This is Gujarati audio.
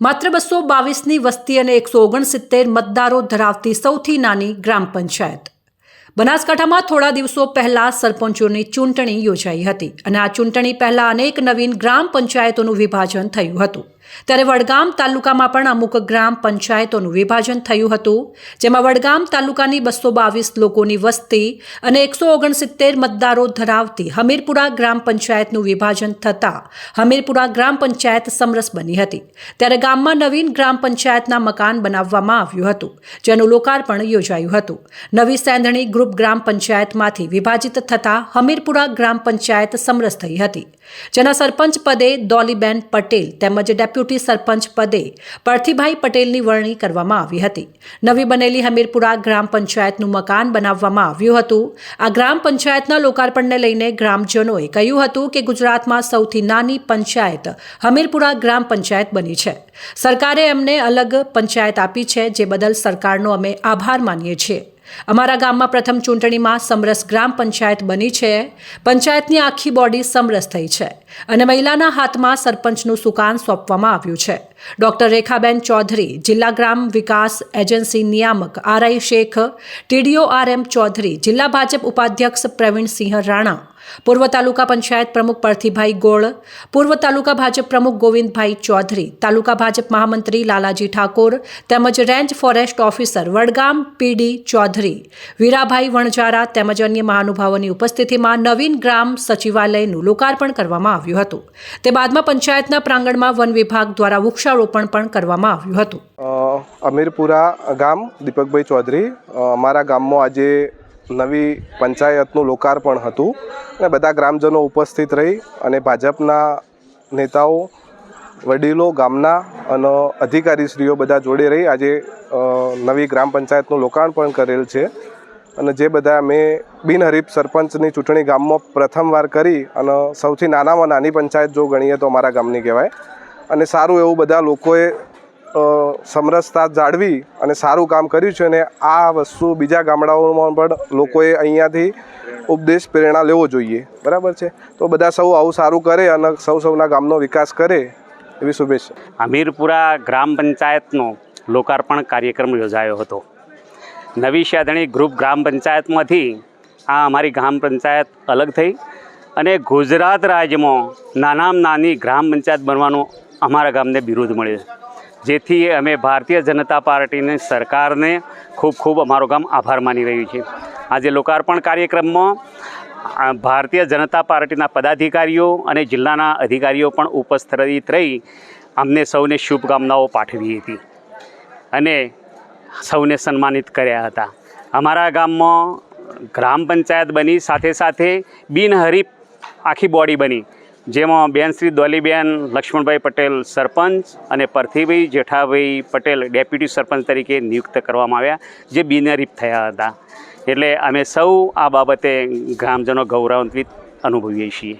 માત્ર બસો બાવીસની વસ્તી અને એકસો ઓગણસિત્તેર મતદારો ધરાવતી સૌથી નાની ગ્રામ પંચાયત. બનાસકાંઠામાં થોડા દિવસો પહેલા સરપંચોની ચૂંટણી યોજાઈ હતી અને આ ચૂંટણી પહેલા અનેક નવીન ગ્રામ પંચાયતોનું વિભાજન થયું હતું. ત્યારે વડગામ તાલુકામાં પણ અમુક ગ્રામ પંચાયતોનું વિભાજન થયું હતું, જેમાં વડગામ તાલુકાની બસો બાવીસ લોકોની વસ્તી અને એકસો ઓગણસિત્તેર મતદારો ધરાવતી હમીરપુરા ગ્રામ પંચાયતનું વિભાજન થતાં હમીરપુરા ગ્રામ પંચાયત સમરસ બની હતી. ત્યારે ગામમાં નવીન ગ્રામ પંચાયતના મકાન બનાવવામાં આવ્યું હતું, જેનું લોકાર્પણ યોજાયું હતું. નવી સેંધણી ગ્રુપ ગ્રામ પંચાયતમાંથી વિભાજિત થતાં હમીરપુરા ગ્રામ પંચાયત સમરસ થઈ હતી. જેના સરપંચ પદે દોલીબેન પટેલ તેમજ ડેપ્યુટી સરપંચ પદે પરથીભાઈ પટેલની વરણી કરવામાં આવી હતી. નવી બનેલી હમીરપુરા ગ્રામ પંચાયતનું મકાન બનાવવામાં આવ્યું હતું. આ ગ્રામ પંચાયતના લોકાર્પણને લઈને ગ્રામજનોએ કહ્યું હતું કે ગુજરાતમાં સૌથી નાની પંચાયત હમીરપુરા ગ્રામ પંચાયત બની છે. સરકારે એમને અલગ પંચાયત આપી છે, જે બદલ સરકારનો અમે આભાર માનીએ છીએ. અમારા ગામમાં પ્રથમ ચૂંટણીમાં સમરસ ગ્રામ પંચાયત બની છે. પંચાયતની આખી બોડી સમરસ થઈ છે અને મહિલાના હાથમાં સરપંચનું સુકાન સોંપવામાં આવ્યું છે. ડોક્ટર રેખાબેન ચૌધરી, જિલ્લા ગ્રામ વિકાસ એજન્સી નિયામક RI Shaikh TDO R M Chaudhary, જિલ્લા ભાજપ ઉપાધ્યક્ષ પ્રવીણસિંહ રાણા પૂર્વ તાલુકા પંચાયત પ્રમુખ પરથીભાઈ ગોળ, પૂર્વ તાલુકા ભાજપ પ્રમુખ ગોવિંદભાઈ ચૌધરી, તાલુકા ભાજપ મહામંત્રી લાલાજી ઠાકોર, તેમજ range forest officer Vadgam PD Chaudhary, Virabhai Vanjara તેમજ અન્ય મહાનુભાવોની ઉપસ્થિતિમાં નવીન ગ્રામ સચિવાલયનું લોકાર્પણ કરવામાં આવ્યું હતું. તે બાદમાં પંચાયતના પ્રાંગણમાં વન વિભાગ દ્વારા વૃક્ષારોપણ પણ કરવામાં આવ્યું હતું. અમીરપુરા ગામ દીપકભાઈ ચૌધરી. અમારા ગામમાં આજે નવી પંચાયતનું લોકાર્પણ હતું. અને બધા ગ્રામજનો ઉપસ્થિત રહી અને ભાજપના નેતાઓ, વડીલો, ગામના અને અધિકારીશ્રીઓ બધા જોડે રહી. આજે નવી ગ્રામ પંચાયતનું લોકાર્પણ કરેલ છે અને જે બધા મેં બિનહરીફ સરપંચની ચૂંટણી ગામમાં પ્રથમવાર કરી અને સૌથી નાનામાં નાની પંચાયત જો ગણીએ તો અમારા ગામની કહેવાય. અને સારું એવું બધા લોકોએ સમરસતા જાળવી અને સારું કામ કર્યું છે અને આ વસ્તુ બીજા ગામડાઓમાં પણ લોકોએ અહીંયાથી ઉપદેશ પ્રેરણા લેવો જોઈએ. બરાબર છે? તો બધા સૌ આવું સારું કરે અને સૌ સૌના ગામનો વિકાસ કરે એવી શુભેચ્છા. હમીરપુરા ગ્રામ પંચાયતનો લોકાર્પણ કાર્યક્રમ યોજાયો હતો. નવી શેધણી ગ્રુપ ગ્રામ પંચાયતમાંથી આ અમારી ગ્રામ પંચાયત અલગ થઈ અને ગુજરાત રાજ્યમાં નાનામાં નાની ગ્રામ પંચાયત બનવાનું અમારા ગામને બિરુદ મળ્યો. જેથી અમે ભારતીય જનતા પાર્ટીની, સરકારને ખૂબ ખૂબ અમારું ગામ આભાર માની રહ્યું છે. આજે લોકાર્પણ કાર્યક્રમમાં ભારતીય જનતા પાર્ટીના પદાધિકારીઓ અને જિલ્લાના અધિકારીઓ પણ ઉપસ્થિત રહી અમને સૌને શુભકામનાઓ પાઠવી હતી અને સૌને સન્માનિત કર્યા હતા. અમારા ગામમાં ગ્રામ પંચાયત બની, સાથે સાથે બિનહરીફ આખી બોડી બની. જેમાં બેન શ્રી દોલીબેન, લક્ષ્મણભાઈ પટેલ સરપંચ અને પરથીભાઈ જેઠાભાઈ પટેલ ડેપ્યુટી સરપંચ તરીકે નિયુક્ત કરવામાં આવ્યા, જે બિનહરીફ થયા હતા. એટલે અમે સૌ આ બાબતે ગ્રામજનો ગૌરવાન્વિત અનુભવીએ છીએ.